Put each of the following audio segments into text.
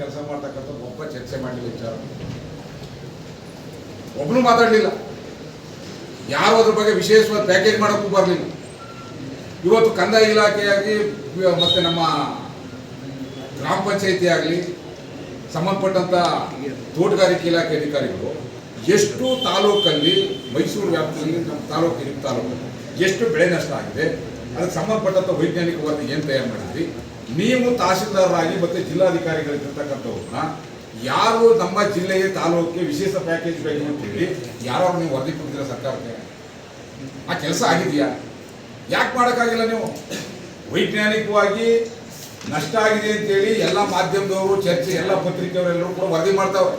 ಕೆಲಸ ಮಾಡ್ತಕ್ಕಂಥ ಒಬ್ಬ ಚರ್ಚೆ ಮಾಡಲಿಲ್ಲ ವಿಚಾರ ಒಬ್ಬನು ಮಾತಾಡಲಿಲ್ಲ. ಯಾರು ಅದ್ರ ಬಗ್ಗೆ ವಿಶೇಷವಾದ ಪ್ಯಾಕೇಜ್ ಮಾಡೋಕ್ಕೂ ಬರಲಿಲ್ಲ. ಇವತ್ತು ಕಂದಾಯ ಇಲಾಖೆಯಾಗಿ, ಮತ್ತೆ ನಮ್ಮ ಗ್ರಾಮ ಪಂಚಾಯಿತಿ ಆಗಲಿ ಸಂಬಂಧಪಟ್ಟಂಥ ತೋಟಗಾರಿಕೆ ಇಲಾಖೆ ಅಧಿಕಾರಿಗಳು ಎಷ್ಟು ತಾಲೂಕಲ್ಲಿ, ಮೈಸೂರು ವ್ಯಾಪ್ತಿಯಲ್ಲಿ ನಮ್ಮ ತಾಲೂಕು ನಿಮ್ಮ ತಾಲೂಕು ಎಷ್ಟು ಬೆಳೆ ನಷ್ಟ ಆಗಿದೆ, ಅದಕ್ಕೆ ಸಂಬಂಧಪಟ್ಟಂಥ ವೈಜ್ಞಾನಿಕ ವರದಿ ಏನು ತಯಾರು ಮಾಡಿದ್ರಿ? ನೀವು ತಹಸೀಲ್ದಾರರಾಗಿ ಮತ್ತು ಜಿಲ್ಲಾಧಿಕಾರಿಗಳಿರ್ತಕ್ಕಂಥವ್ರನ್ನ, ಯಾರು ನಮ್ಮ ಜಿಲ್ಲೆಯ ತಾಲೂಕಿಗೆ ವಿಶೇಷ ಪ್ಯಾಕೇಜ್ ಬೇಕು ಅಂತೇಳಿ ಯಾರೋ ನೀವು ವರದಿ ಕೊಡ್ತೀರ ಸರ್ಕಾರಕ್ಕೆ? ಆ ಕೆಲಸ ಆಗಿದೆಯಾ? ಯಾಕೆ ಮಾಡೋಕ್ಕಾಗಿಲ್ಲ ನೀವು? ವೈಜ್ಞಾನಿಕವಾಗಿ ನಷ್ಟ ಆಗಿದೆ ಅಂತೇಳಿ ಎಲ್ಲ ಮಾಧ್ಯಮದವರು, ಚರ್ಚೆ ಎಲ್ಲ ಪತ್ರಿಕೆಯವರೆಲ್ಲರೂ ಕೂಡ ವರದಿ ಮಾಡ್ತಾವೆ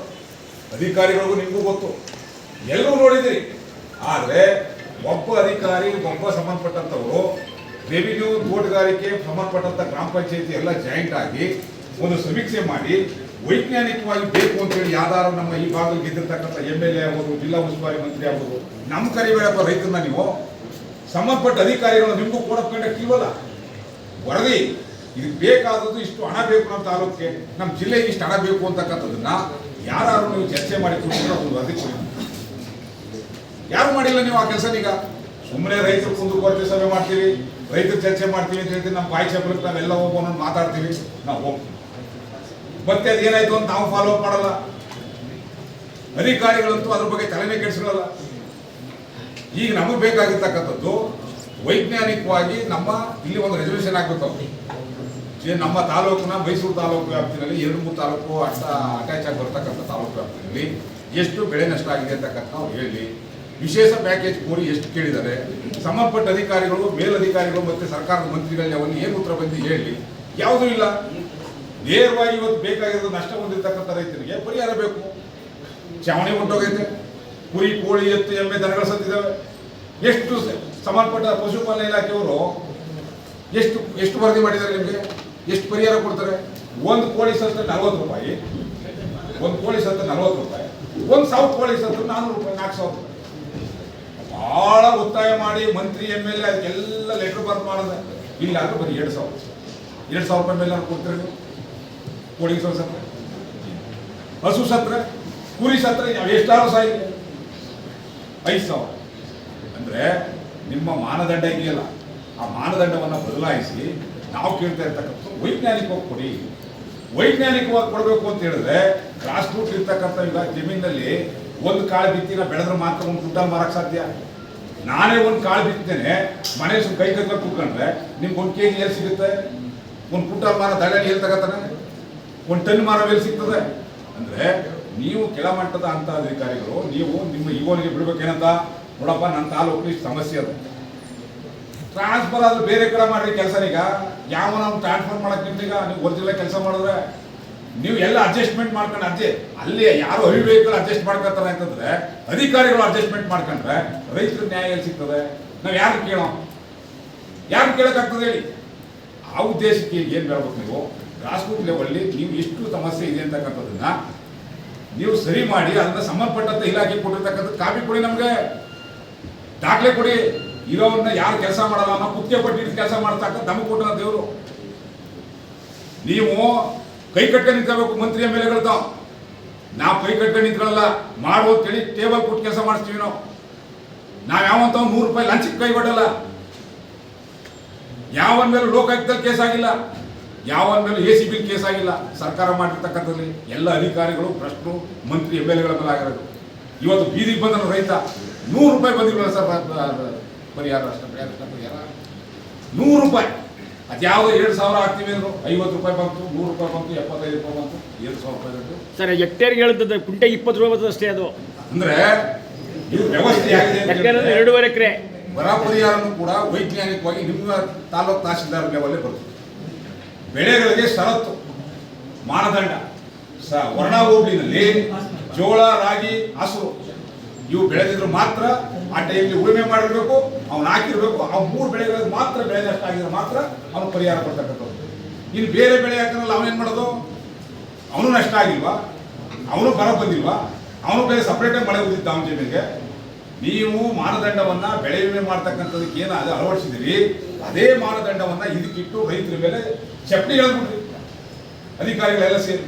ಅಧಿಕಾರಿಗಳಿಗೂ ನಿಮಗೂ ಗೊತ್ತು. ಎಲ್ಲರೂ ನೋಡಿದಿರಿ. ಆದರೆ ಒಬ್ಬ ಅಧಿಕಾರಿ, ಒಬ್ಬ ಸಂಬಂಧಪಟ್ಟಂಥವರು ರೆವಿನ್ಯೂ ತೋಟಗಾರಿಕೆ ಸಂಬಂಧಪಟ್ಟಂಥ ಗ್ರಾಮ ಪಂಚಾಯತಿ ಎಲ್ಲ ಜಾಯಿಂಟ್ ಆಗಿ ಒಂದು ಸಮೀಕ್ಷೆ ಮಾಡಿ ವೈಜ್ಞಾನಿಕವಾಗಿ ಬೇಕು ಅಂತೇಳಿ ಯಾವ್ದಾರು ನಮ್ಮ ಈ ಭಾಗದಲ್ಲಿ ಗೆದ್ದಿರ್ತಕ್ಕಂಥ ಎಂ ಎಲ್ ಎ ಆಗ್ಬೋದು, ಜಿಲ್ಲಾ ಉಸ್ತುವಾರಿ ಮಂತ್ರಿ ಆಗ್ಬೋದು, ನಮ್ಮ ಕರಿಬೇಡಪ್ಪ ರೈತರನ್ನ ನೀವು ಸಂಬಂಧಪಟ್ಟ ಅಧಿಕಾರಿಗಳು ನಿಮಗೂ ಕೂಡ ಕಂಡಕ್ಟ್ ವರದಿ, ಇದು ಬೇಕಾದದ್ದು ಇಷ್ಟು ಹಣ ಬೇಕು ನಮ್ಮ ತಾಲೂಕಿಗೆ, ನಮ್ಮ ಜಿಲ್ಲೆಗೆ ಇಷ್ಟು ಹಣ ಬೇಕು ಅಂತಕ್ಕಂಥದ್ದನ್ನ ಯಾರು ನೀವು ಚರ್ಚೆ ಮಾಡಿ ಕೊಟ್ಟಿದ್ರೆ ಒಂದು ವರದಿ ಕೊಡಿ ಯಾರು ಮಾಡಿಲ್ಲ ನೀವು ಆ ಕೆಲಸ ಈಗ? ಸುಮ್ಮನೆ ರೈತರು ಕುಂದುಕೊರತೆ ಸಭೆ ಮಾಡ್ತೀವಿ ರೈತರು ಚರ್ಚೆ ಮಾಡ್ತೀವಿ ಅಂತ ಹೇಳ್ತೀವಿ ನಮ್ಮ ಬಾಯಿ ಚಪ್ಪಲಕ್ಕೆ ನಾವೆಲ್ಲ ಹೋಗೋಣ ಮಾತಾಡ್ತೀವಿ, ನಾವು ಹೋಗ್ತೀವಿ. ಮತ್ತೆ ಅದೇನಾಯ್ತು ಅಂತ ನಾವು ಫಾಲೋ ಅಪ್ ಮಾಡಲ್ಲ. ಅಧಿಕಾರಿಗಳಂತೂ ಅದ್ರ ಬಗ್ಗೆ ತಲೆನೇ ಕೆಡಿಸ್ಕೊಳ್ಳಲ್ಲ ಈಗ ನಮಗೆ ಬೇಕಾಗಿರ್ತಕ್ಕಂಥದ್ದು ವೈಜ್ಞಾನಿಕವಾಗಿ ನಮ್ಮ ಇಲ್ಲಿ ಒಂದು ರೆಸಲ್ಯೂಷನ್ ಆಗ್ಬೇಕು ನಮ್ಮ ತಾಲೂಕಿನ ಮೈಸೂರು ತಾಲೂಕು ವ್ಯಾಪ್ತಿನಲ್ಲಿ ಎರಡು ಮೂರು ತಾಲೂಕು ಅಟ್ಟ ಅಟ್ಯಾಚ್ ಆಗಿ ಬರ್ತಕ್ಕಂಥ ತಾಲೂಕು ವ್ಯಾಪ್ತಿನಲ್ಲಿ ಎಷ್ಟು ಬೆಳೆ ನಷ್ಟ ಆಗಿದೆ ಅಂತಕ್ಕಂಥ ನಾವು ಹೇಳಿ. ವಿಶೇಷ ಪ್ಯಾಕೇಜ್ ಕೋರಿ ಎಷ್ಟು ಕೇಳಿದ್ದಾರೆ? ಸಂಬಂಧಪಟ್ಟ ಅಧಿಕಾರಿಗಳು, ಮೇಲಧಿಕಾರಿಗಳು ಮತ್ತು ಸರ್ಕಾರದ ಮಂತ್ರಿಗಳಲ್ಲಿ ಅವನ್ನ ಏನು ಉತ್ತರ ಬಂದು ಹೇಳಿ. ಯಾವುದೂ ಇಲ್ಲ. ನೇರವಾಗಿ ಇವತ್ತು ಬೇಕಾಗಿರೋದು ನಷ್ಟ ಹೊಂದಿರ್ತಕ್ಕಂಥ ರೈತರಿಗೆ ಪರಿಹಾರ ಬೇಕು. ಚಾವಣಿ ಹೊಂಟೋಗೈತೆ. ಕುರಿ, ಕೋಳಿ, ಎತ್ತು, ಎಮ್ಮೆ ದನಗಳು ಸತ್ತಿದ್ದಾವೆ. ಎಷ್ಟು ಸಂಬಂಧಪಟ್ಟ ಪಶುಪಾಲನೆ ಇಲಾಖೆಯವರು ಎಷ್ಟು ಎಷ್ಟು ವರದಿ ಮಾಡಿದ್ದಾರೆ ನಿಮಗೆ? ಎಷ್ಟು ಪರಿಹಾರ ಕೊಡ್ತಾರೆ? ಒಂದು ಕೋಳಿ ಸತ್ತ ನಲ್ವತ್ತು ರೂಪಾಯಿ. ಒಂದು ಕೋಳಿ ಸತ್ತ ನಲ್ವತ್ತು ರೂಪಾಯಿ. ಒಂದು ಸಾವಿರ ಕೋಳಿ ಸತ್ತ ನಾನ್ನೂರು ರೂಪಾಯಿ, ನಾಲ್ಕು ಸಾವಿರ ರೂಪಾಯಿ. ಮಾಡಿ ಮಂತ್ರಿ ಎಂ ಎಲ್ ಎ ಅದಕ್ಕೆಲ್ಲ ಲೆಟರ್ ಬರ್ಕ್ ಮಾಡಿದೆ. ಇಲ್ಲಿ ಅಂದ್ರೆ ಬರೀ ಎರಡು ಸಾವಿರ. ಎರಡು ಸಾವಿರ ರೂಪಾಯಿ ಮೇಲೆ ಕೊಡ್ತೀರಿ ಕೋಳಿ ಸತ್ರ ಹಸು ಸತ್ರ, ಕುರಿ ಸತ್ರ ಎಷ್ಟಾರು ಸಾಯಿ ಐದು ಸಾವಿರ. ಅಂದರೆ ನಿಮ್ಮ ಮಾನದಂಡ ಇದೆಯಲ್ಲ, ಆ ಮಾನದಂಡವನ್ನು ಬದಲಾಯಿಸಿ ನಾವು ಕೇಳ್ತಾ ಇರ್ತಕ್ಕಂಥ ವೈಜ್ಞಾನಿಕವಾಗಿ ಕೊಡಿ. ವೈಜ್ಞಾನಿಕವಾಗಿ ಕೊಡಬೇಕು ಅಂತ ಹೇಳಿದ್ರೆ ಗ್ರಾಸ್ ರೂಟ್ ಇರ್ತಕ್ಕಂಥ ಜಮೀನಲ್ಲಿ ಒಂದು ಕಾಳು ಬಿತ್ತಿನ ಬೆಳೆದ್ರೆ ಮಾತ್ರ ಒಂದು ದುಡ್ಡ ಮಾರಕ್ಕೆ ಸಾಧ್ಯ. ನಾನೇ ಒಂದು ಕಾಳು ಬಿತ್ತೇನೆ ಮನೆ ಸುಮ್ ಕೈ ಕೈಕೊಂಡು ಕೂತ್ಕೊಂಡ್ರೆ ನಿಮ್ಗೆ ಒಂದು ಕೆ ಜಿ ಸಿಗುತ್ತೆ? ಒಂದು ಪುಟ್ಟ ಮಾರ ದಳ್ಳಾಳಿ ಎಲ್ಲಿ ತಗೋತಾನೆ ಒಂದು ಟನ್ ಮಾರ ಎಲ್ಲಿ ಸಿಗ್ತದೆ? ಅಂದರೆ ನೀವು ಕೆಳಮಟ್ಟದ ಅಂತ ಅಧಿಕಾರಿಗಳು, ನೀವು ನಿಮ್ಮ ಇವನಿಗೆ ಬಿಡ್ಬೇಕೇನಂತ? ನೋಡಪ್ಪ ನನ್ನ ತಾಲೂಕು ಸಮಸ್ಯೆ ಅದು. ಟ್ರಾನ್ಸ್ಫರ್ ಆದ್ರೆ ಬೇರೆ ಕಡೆ ಮಾಡ್ರಿ ಈಗ ಯಾವ ನಾವು ಟ್ರಾನ್ಸ್ಫರ್ ಮಾಡಕ್ಕೆ ನಿಮ್ಗೆ ಈಗ ನೀವು ಒಂದು ಕೆಲಸ ಮಾಡಿದ್ರೆ? ನೀವು ಎಲ್ಲ ಅಡ್ಜಸ್ಟ್ಮೆಂಟ್ ಮಾಡ್ಕೊಂಡು ಅಜ್ಜೆ, ಅಲ್ಲಿ ಯಾರು ವೆಹಿಕಲ್ ಅಡ್ಜಸ್ಟ್ ಮಾಡ್ಕೊತಾರೆ ಅಂತಂದ್ರೆ, ಅಧಿಕಾರಿಗಳು ಅಡ್ಜಸ್ಟ್ಮೆಂಟ್ ಮಾಡ್ಕೊಂಡ್ರೆ ರೈತರ ನ್ಯಾಯ ಸಿಗ್ತದೆ? ನಾವು ಯಾರು ಕೇಳೋ ಯಾರು ಕೇಳೋಕ್ಕಾಗ್ತದೆ ಹೇಳಿ? ಆ ಉದ್ದೇಶಕ್ಕೆ ಏನು ಹೇಳ್ಬೇಕು ನೀವು? ಗ್ರಾಸ್ರೂಟ್ ಲೆವೆಲ್ಲಿ ನೀವು ಎಷ್ಟು ಸಮಸ್ಯೆ ಇದೆ ಅಂತಕ್ಕಂಥದ್ದನ್ನ ನೀವು ಸರಿ ಮಾಡಿ, ಅದನ್ನ ಸಂಬಂಧಪಟ್ಟಂತ ಇಲಾಖೆ ಕೊಟ್ಟಿರ್ತಕ್ಕಂಥ ಕಾಪಿ ಕೊಡಿ ನಮಗೆ. ದಾಖಲೆ ಕೊಡಿ. ಇರೋವನ್ನ ಯಾರು ಕೆಲಸ ಮಾಡಲ್ಲ ಅನ್ನೋ ಕುತ್ತಿಗೆ ಪಟ್ಟಿಟ್ಟು ಕೆಲಸ ಮಾಡ್ತಕ್ಕಂಥ ನಮಗೆ ಕೊಟ್ಟ ದೇವರು. ನೀವು ಕೈ ಕಟ್ಕೊಂಡು ನಿಂತ್ಕೋಬೇಕು ಮಂತ್ರಿ ಎಂ ಎಲ್ ಎಗಳ್ತಾವ್ ನಾವು ಕೈ ಕಟ್ಕೊಂಡು ನಿಂತ್ಕೊಳ್ಳಲ್ಲ ಮಾಡುವ ತಿಳಿ ಟೇಬಲ್ ಕೊಟ್ಟು ಕೆಲಸ ಮಾಡಿಸ್ತೀವಿ ನಾವು. ನಾವು ಯಾವಂತ ನೂರು ರೂಪಾಯಿ ಲಂಚಕ್ಕೆ ಕೈ ಕೊಡಲ್ಲ. ಯಾವನ್ ಮೇಲೂ ಲೋಕಾಯುಕ್ತದಲ್ಲಿ ಕೇಸ್ ಆಗಿಲ್ಲ. ಯಾವನ್ ಮೇಲೂ ಎ ಸಿ ಬಿಲ್ ಕೇಸ್ ಆಗಿಲ್ಲ. ಸರ್ಕಾರ ಮಾಡಿರ್ತಕ್ಕಂಥದ್ರಲ್ಲಿ ಎಲ್ಲ ಅಧಿಕಾರಿಗಳು ಪ್ರಶ್ನೆ ಮಂತ್ರಿ ಎಂ ಎಲ್ ಎಗಳ ಮೇಲೆ ಆಗಿರೋದು. ಇವತ್ತು ಬೀದಿಗೆ ಬಂದ ರೈತ ನೂರು ರೂಪಾಯಿ ಬಂದಿರಲ್ಲ ಸರ್ ಪರಿಹಾರ ಅಷ್ಟ ಪರಿಹಾರ. ನೂರು ರೂಪಾಯಿ. ಅದ್ಯಾವುದೋ ಎರಡು ಸಾವಿರ ಹಾಕ್ತೀವಿ ಅಂದ್ರು ಐವತ್ತು ರೂಪಾಯಿ ಬಂತು ನೂರು ರೂಪಾಯಿ ಬಂತು ಎಪ್ಪತ್ತೈದು ರೂಪಾಯಿ ಬಂತು ಎರಡು ಸಾವಿರ ರೂಪಾಯಿ ಬಂತು. ಸರ್ ಹೆಕ್ಟೇರ್ಗೆ ಹೇಳಿದ್ದು ಕುಂಟೆ ಇಪ್ಪತ್ತು ರೂಪಾಯಿ ಬರ್ತದೆ ಅಷ್ಟೇ ಅದು. ಅಂದ್ರೆ ಇದು ವ್ಯವಸ್ಥೆ ಆಗಿದೆ ಎರಡೂವರೆ ಎಕರೆ. ಬರ ಪರಿಹಾರನೂ ಕೂಡ ವೈಜ್ಞಾನಿಕವಾಗಿ ನಿಮ್ಮ ತಾಲೂಕು ತಹಸೀಲ್ದಾರ್ ಲೆವೆಲ್ಲೇ ಬರುತ್ತೆ. ಬೆಳೆಗಳಿಗೆ ಷರತ್ತು ಮಾನದಂಡ. ಸ ವರ್ಣ ಹೋಬಳಿನಲ್ಲಿ ಜೋಳ ರಾಗಿ ಹಸು ಇವು ಬೆಳೆದಿದ್ರು ಮಾತ್ರ ಆ ಟೈಮ್ಲಿ ಉಳುಮೆ ಮಾಡಿರ್ಬೇಕು, ಅವ್ನು ಹಾಕಿರ್ಬೇಕು. ಆ ಮೂರು ಬೆಳೆಗಳಿಗೆ ಮಾತ್ರ ಬೆಳೆ ನಷ್ಟ ಆಗಿದ್ರೆ ಮಾತ್ರ ಅವನು ಪರಿಹಾರ ಕೊಡ್ತಕ್ಕಂಥದ್ದು ಇನ್ನು ಬೇರೆ ಬೆಳೆ ಹಾಕಿದ್ರಲ್ಲ ಅವನೇನು ಮಾಡೋದು? ಅವನು ನಷ್ಟ ಆಗಿಲ್ವಾ? ಅವನು ಬರ ಬಂದಿಲ್ವಾ? ಅವನು ಬೇರೆ ಸಪ್ರೇಟಾಗಿ ಮಳೆ ಬಂದಿದ್ದ ಅವನ ಜಮೀನಿಗೆ. ನೀವು ಮಾನದಂಡವನ್ನ ಬೆಳೆ ವಿಮೆ ಮಾಡ್ತಕ್ಕಂಥದಕ್ಕೆ ಏನು ಅದು ಅಳವಡಿಸಿದಿರಿ ಅದೇ ಮಾನದಂಡವನ್ನ ಇದಕ್ಕಿಟ್ಟು ರೈತರ ಮೇಲೆ ಚಪ್ಪಡಿ ಹೇಳ್ಬಿಟ್ರಿ ಅಧಿಕಾರಿಗಳೆಲ್ಲ ಸೇರಿ.